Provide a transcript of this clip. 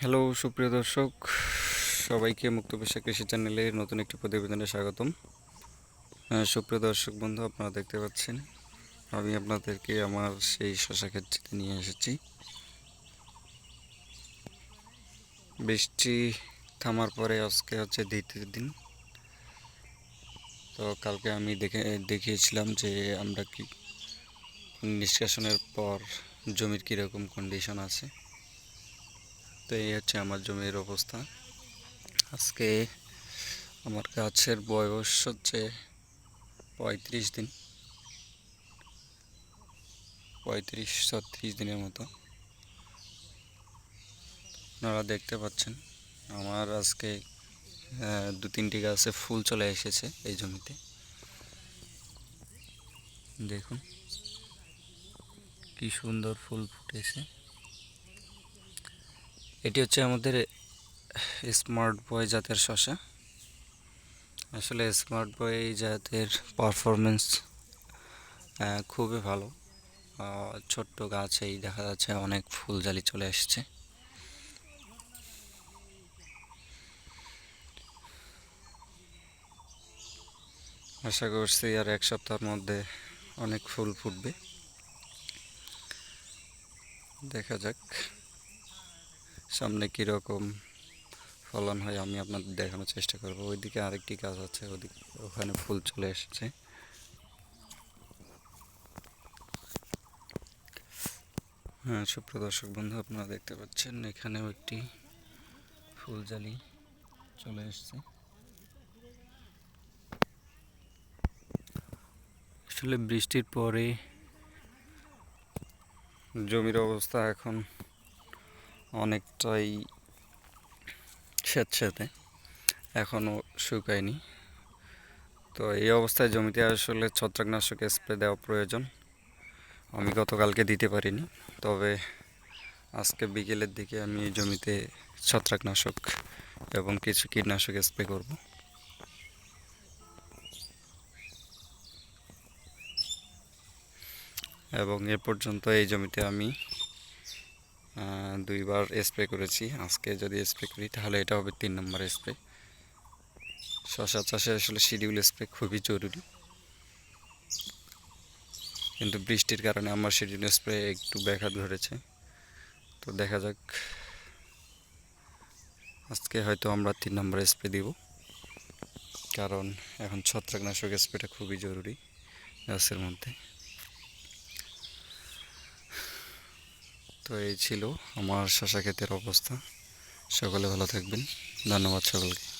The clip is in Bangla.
হ্যালো সুপ্রিয় দর্শক। সবাইকে মুক্ত পেশা কৃষি চ্যানেলের নতুন একটি প্রতিবেদনে স্বাগতম। সুপ্রিয় দর্শক বন্ধু, আপনারা দেখতে পাচ্ছেন, আমি আপনাদেরকে আমার সেই শশা ক্ষেতটিতে নিয়ে এসেছি। বৃষ্টি থামার পরে আজকে হচ্ছে দ্বিতীয় দিন। তো কালকে আমি দেখে, দেখিয়েছিলাম যে আমরা কি, নিষ্কাশনের পর জমির কীরকম কন্ডিশন আছে। তো এই হচ্ছে আমার জমির অবস্থা। আজকে আমার গাছের বয়স হচ্ছে পঁয়ত্রিশ দিন। পঁয়ত্রিশ, ছত্রিশ দিনের মতো। আপনারা দেখতে পাচ্ছেন, আমার আজকে দু তিনটি গাছে ফুল চলে এসেছে এই জমিতে। দেখুন, কি সুন্দর ফুল ফুটেছে। এটি হচ্ছে আমাদের স্মার্ট বয় জাতের শশা। আসলে স্মার্ট বয় জাতের পারফরমেন্স খুবই ভালো। ছোট্ট গাছেই দেখা যাচ্ছে অনেক ফুল জালি চলে এসেছে। আশা করছি আর এক সপ্তাহের মধ্যে অনেক ফুল ফুটবে। দেখা যাক। সামনে কীরকম ফলন হয় আমি আপনাদের দেখানোর চেষ্টা করব। ওইদিকে আরেকটি গাছ আছে, ওদিকে ওখানে ফুল চলে এসেছে। হ্যাঁ সুপ্রিয় দর্শক বন্ধু, আপনারা দেখতে পাচ্ছেন এখানেও একটি ফুলজালি চলে এসেছে। আসলে বৃষ্টির পরে জমির অবস্থা এখন অনেকটাই স্যাঁতস্যাঁতে এখনও শুকায়নি। তো এই অবস্থায় জমিতে আসলে ছত্রাকনাশক স্প্রে দেওয়া প্রয়োজন। আমি গতকালকে দিতে পারিনি, তবে আজকে বিকেলের দিকে আমি এই জমিতে ছত্রাকনাশক এবং কিছু কীটনাশক স্প্রে করব। এবং এ পর্যন্ত এই জমিতে আমি দুইবার স্প্রে করেছি। আজকে যদি স্প্রে করি, তাহলে এটা হবে তিন নম্বর স্প্রে শশা চাষে আসলে শিডিউল স্প্রে খুবই জরুরি। কিন্তু বৃষ্টির কারণে আমার শিডিউল স্প্রে একটু ব্যাঘাত ঘটেছে। তো দেখা যাক। আজকে হয়তো আমরা তিন নম্বর স্প্রে দিব। কারণ এখন ছত্রাকনাশক স্প্রেটা খুবই জরুরি গাছের মধ্যে। তো এই ছিল আমার শশা ক্ষেতের অবস্থা। সকলে ভালো থাকবেন। ধন্যবাদ সকলকে।